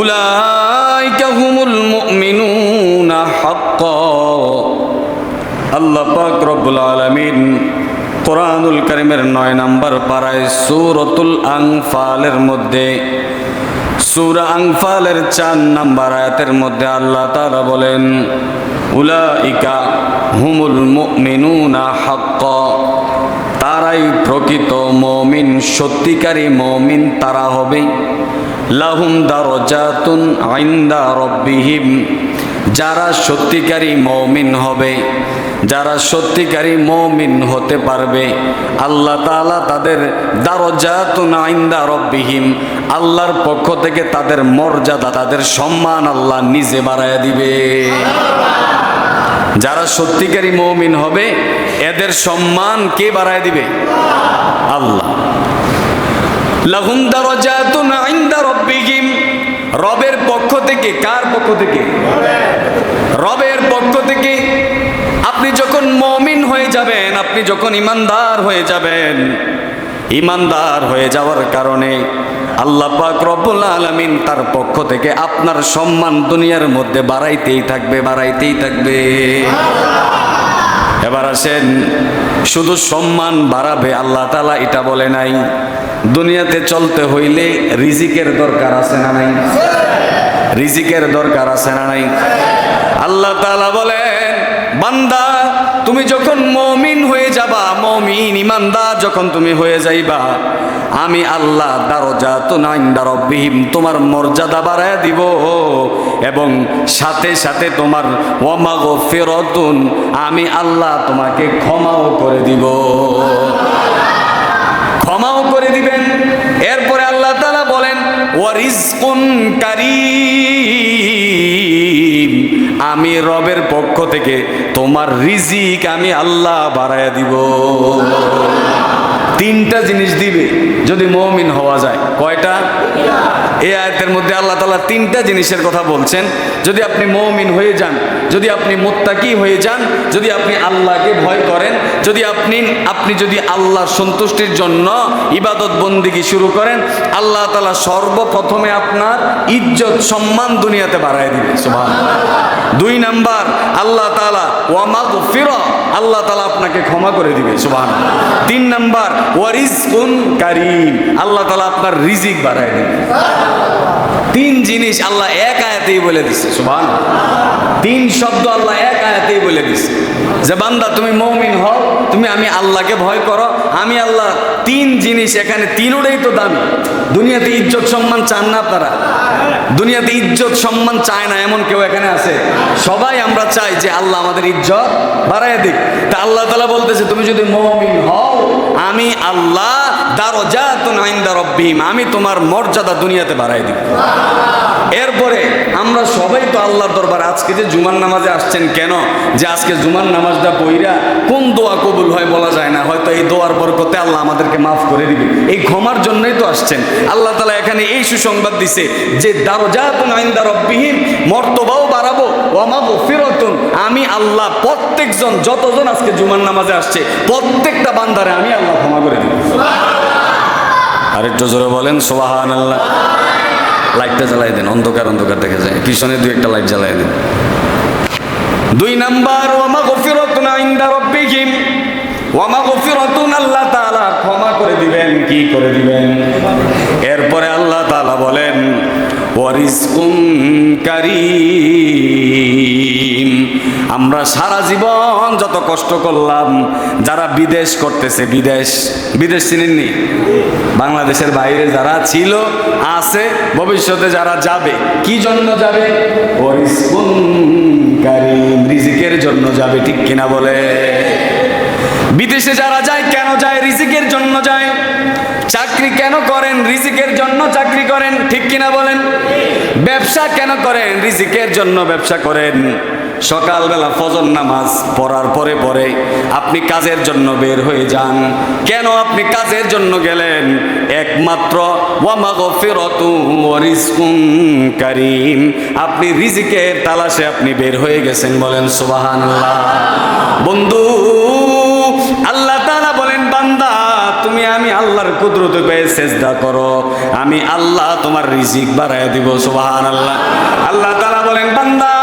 উলাইকা হুমুল মুমিনুনা হাক্কা। আল্লাহ করিমের নয় নম্বর সুরতুল আংফালের মধ্যে, সুরা আংফালের চার নাম্বার আয়াতের মধ্যে হুমুল তারাই প্রকৃত মমিন, সত্যিকারী মমিন তারা হবে। লাহুম দারজাতুন আইন্দা রব্বিহিম। যারা সত্যিকারী মমিন হবে, যারা সত্যিকারী মমিন হতে পারবে, আল্লাহ তাআলা তাদের দারজাতুন আইন্দা রব্বিহিম, আল্লাহর পক্ষ থেকে তাদের মর্যাদা, তাদের সম্মান আল্লাহ নিজে বাড়ায় দিবে। যারা সত্যিকারী মমিন হবে, এদের সম্মান কে বাড়ায় দিবে? আল্লাহ। লাহুম দারাজাতুন ইনদা রাব্বিহিম। রবের পক্ষ থেকে, কার পক্ষ থেকে? রবের পক্ষ থেকে। আপনি যখন মমিন হয়ে যাবেন, আপনি যখন ইমানদার হয়ে যাবেন, ইমানদার হয়ে যাওয়ার কারণে আল্লাহ পাক রব্বুল আলামিন তার পক্ষ থেকে আপনার সম্মান দুনিয়ার মধ্যে বাড়াইতেই থাকবে বাড়াইতেই থাকবে। এবার আসেন, শুধু সম্মান বাড়াবে আল্লাহ তালা এটা বলে নাই। দুনিয়াতে চলতে হইলে রিজিকের দরকার আছে না নাই? রিজিকের দরকার আছে না নাই? আল্লাহ তালা বলেন, বান্দা, তুমি যখন মমিন হয়ে যাবা, মমিন ইমানদার যখন তুমি হয়ে যাইবা, আমি আল্লাহ দারজা তো নাইন্দারবিহীন তোমার মর্যাদা বাড়ায় দিব এবং সাথে সাথে তোমার ওয়ামাগো ফেরতুন আমি আল্লাহ তোমাকে ক্ষমাও করে দিব। ক্ষমাও করে দিবেন। এরপরে আল্লাহ তালা বলেন আমি রবের পক্ষ থেকে তোমার রিজিক আমি আল্লাহ বাড়ায় দিব। তিনটা জিনিস দিবে, যদি মমিন হওয়া যায়। কয়টা? এই আয়াতের মধ্যে আল্লাহ তালা তিনটা জিনিসের কথা বলছেন। যদি আপনি মমিন হয়ে যান, যদি আপনি মোত্তাকি হয়ে যান, যদি আপনি আল্লাহকে ভয় করেন, যদি আপনি আপনি যদি আল্লাহর সন্তুষ্টির জন্য ইবাদত বন্দিগি শুরু করেন, আল্লাহ তালা সর্বপ্রথমে আপনার ইজ্জত, সম্মান দুনিয়াতে বাড়ায় দিবে। সুবহান দুই নাম্বার, আল্লাহ তালা ওয়ামাগ ফির আল্লাহ তালা আপনাকে ক্ষমা করে দিবে। সুবহান তিন নাম্বার ওয়ারিস কুন কারিম, আল্লাহ তালা আপনার রিজিক বাড়ায় দিবে। তিন জিনিস আল্লাহ এক আয়াতেই বলে দিছে সুবহান তিন শব্দ আল্লাহ এক আয়াতেই বলে দিছে। যে বান্দা, তুমি মৌমিন হও, তুমি আমি আল্লাহকে ভয় করো, আমি আল্লাহ তিন জিনিস এখানে তিনোটাই তো দামি। দুনিয়াতে ইজ্জত সম্মান চান না আপনারা। দুনিয়াতে ইজ্জত সম্মান চায় না এমন কেউ এখানে আছে। সবাই আমরা চাই যে আল্লাহ আমাদের ইজ্জত বাড়ায় দিক। তা আল্লাহ তালা বলতেছে, তুমি যদি মৌমিন হও আমি আল্লাহ দারজাতুন আইন্দা রব্বিহিম, আমি তোমার মর্যাদা দুনিয়াতে বাড়াই দিব। এরপরে আমরা সবাই তো আল্লাহর দরবার আজকে যে জুমার নামাজে আসছেন কেন? যে আজকে জুমার নামাজটা পইরা কোন দোয়া কবুল হয় বলা যায় না, হয়তো এই দোয়ার বরকতে আল্লাহ আমাদেরকে মাফ করে দিবে। এই ক্ষমার জন্যই তো আসছেন। আল্লাহ তালা এখানে এই সুসংবাদ দিছে যে দারো যা দারজাতুন আইন্দা রব্বিহিম, মর্তবাও বাড়াবো আমি আল্লাহ প্রত্যেকজন যতজন আজকে জুমার নামাজে আসছে প্রত্যেকটা বান্দারে আমি আল্লাহ ক্ষমা করে দিব। আরেকটু জোরে বলেন সোবাহান আল্লাহ লাইটটা জ্বালাই দেন অন্ধকার অন্ধকার দেখা যায়। পিছনে দুই একটা লাইট জ্বালাই দেন। দুই নাম্বার ওয়ামা গফিরতুন ইনদা রাব্বিহিম। ওয়ামা গফিরতুন আল্লাহ তাআলা ক্ষমা করে দিবেন কি করে দিবেন? কারীম। আমরা সারা জীবন যত কষ্ট করলাম, যারা বিদেশ করতেছে, বিদেশ বিদেশ চিনেননি? বাংলাদেশের বাইরে যারা ছিল, আছে, ভবিষ্যতে যারা যাবে, কি জন্য যাবে? কারীম। রিজিকের জন্য যাবে, ঠিক কিনা বলে? বিদেশে যারা যায়, কেন যায়? রিজিকের জন্য যায়। চাকরি কেন করেন? রিজিকের জন্য চাকরি করেন? ঠিক কিনা বলেন? ব্যবসা কেন করেন? রিজিকের জন্য ব্যবসা করেন। সকালবেলা ফজর নামাজ পড়ার পরে পরে আপনি কাজের জন্য বের হয়ে যান। কেন আপনি কাজের জন্য গেলেন? একমাত্র রিজকুম আপনি রিজিকের তালাশে আপনি বের হয়ে গেছেন বলেন সুবহানাল্লাহ। বন্ধু কুদরত পেয়ে চেষ্টা করো। আমি আল্লাহ তোমার রিজিক বাড়ায় দিব সুবাহ আল্লাহ আল্লাহ তালা বলেন, বান্দা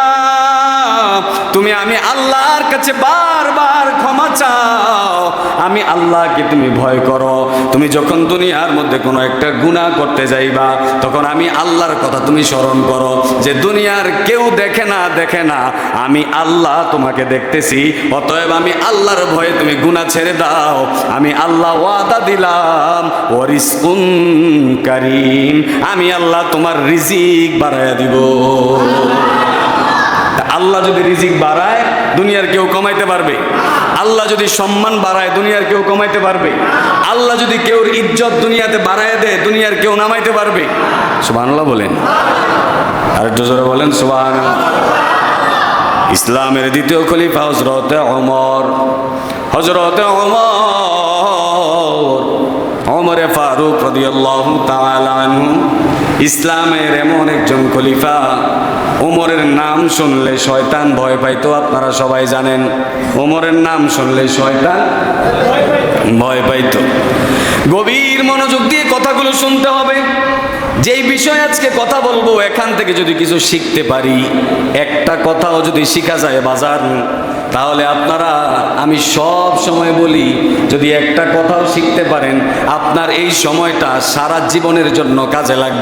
তুমি আমি আল্লাহর কাছে বারবার ক্ষমা চাও। আমি আল্লাহকে তুমি ভয় করো। তুমি যখন দুনিয়ার মধ্যে কোনো একটা গুনাহ করতে যাইবা, তখন আমি আল্লাহর কথা তুমি স্মরণ করো যে দুনিয়ার কেউ দেখে না দেখে না। আমি আল্লাহ তোমাকে দেখতেছি, অতএব আমি আল্লাহর ভয়ে তুমি গুনাহ ছেড়ে দাও। আমি আল্লাহ ওয়াদা দিলাম কারিম। আমি আল্লাহ তোমার রিজিক বাড়াইয়া দিব। আল্লাহ যদি রিজিক বাড়ায়, দুনিয়ার কেউ কমাইতে পারবে। আল্লাহ যদি সম্মান বাড়ায়, দুনিয়ার কেউ কমাইতে পারবে। আল্লাহ যদি কেউর ইজ্জত দুনিয়াতে বাড়ায় দেয়, দুনিয়ার কেউ নামাইতে পারবে। সুবহানাল্লাহ বলেন। আর একটু জোরে বলেন সুবহান ইসলামের দ্বিতীয় খলিফা হজরতে অমর হজরতে অমর অমরে ফারুক রাদিয়াল্লাহু তাআলা ইসলামের এমন একজন খলিফা। ওমরের নাম শুনলে শয়তান ভয় পাইতো, আপনারা সবাই জানেন। ওমরের নাম শুনলে শয়তান ভয় পাইতো। গভীর মনোযোগ দিয়ে কথাগুলো শুনতে হবে। যেই বিষয়ে আজকে কথা বলব, এখান থেকে যদি কিছু শিখতে পারি, একটা কথাও যদি শিখা যায় বাজার। তাহলে আপনারা, আমি সব সময় বলি, যদি একটা কথাও শিখতে পারেন, আপনার এই সময়টা সারা জীবনের জন্য কাজে লাগবে।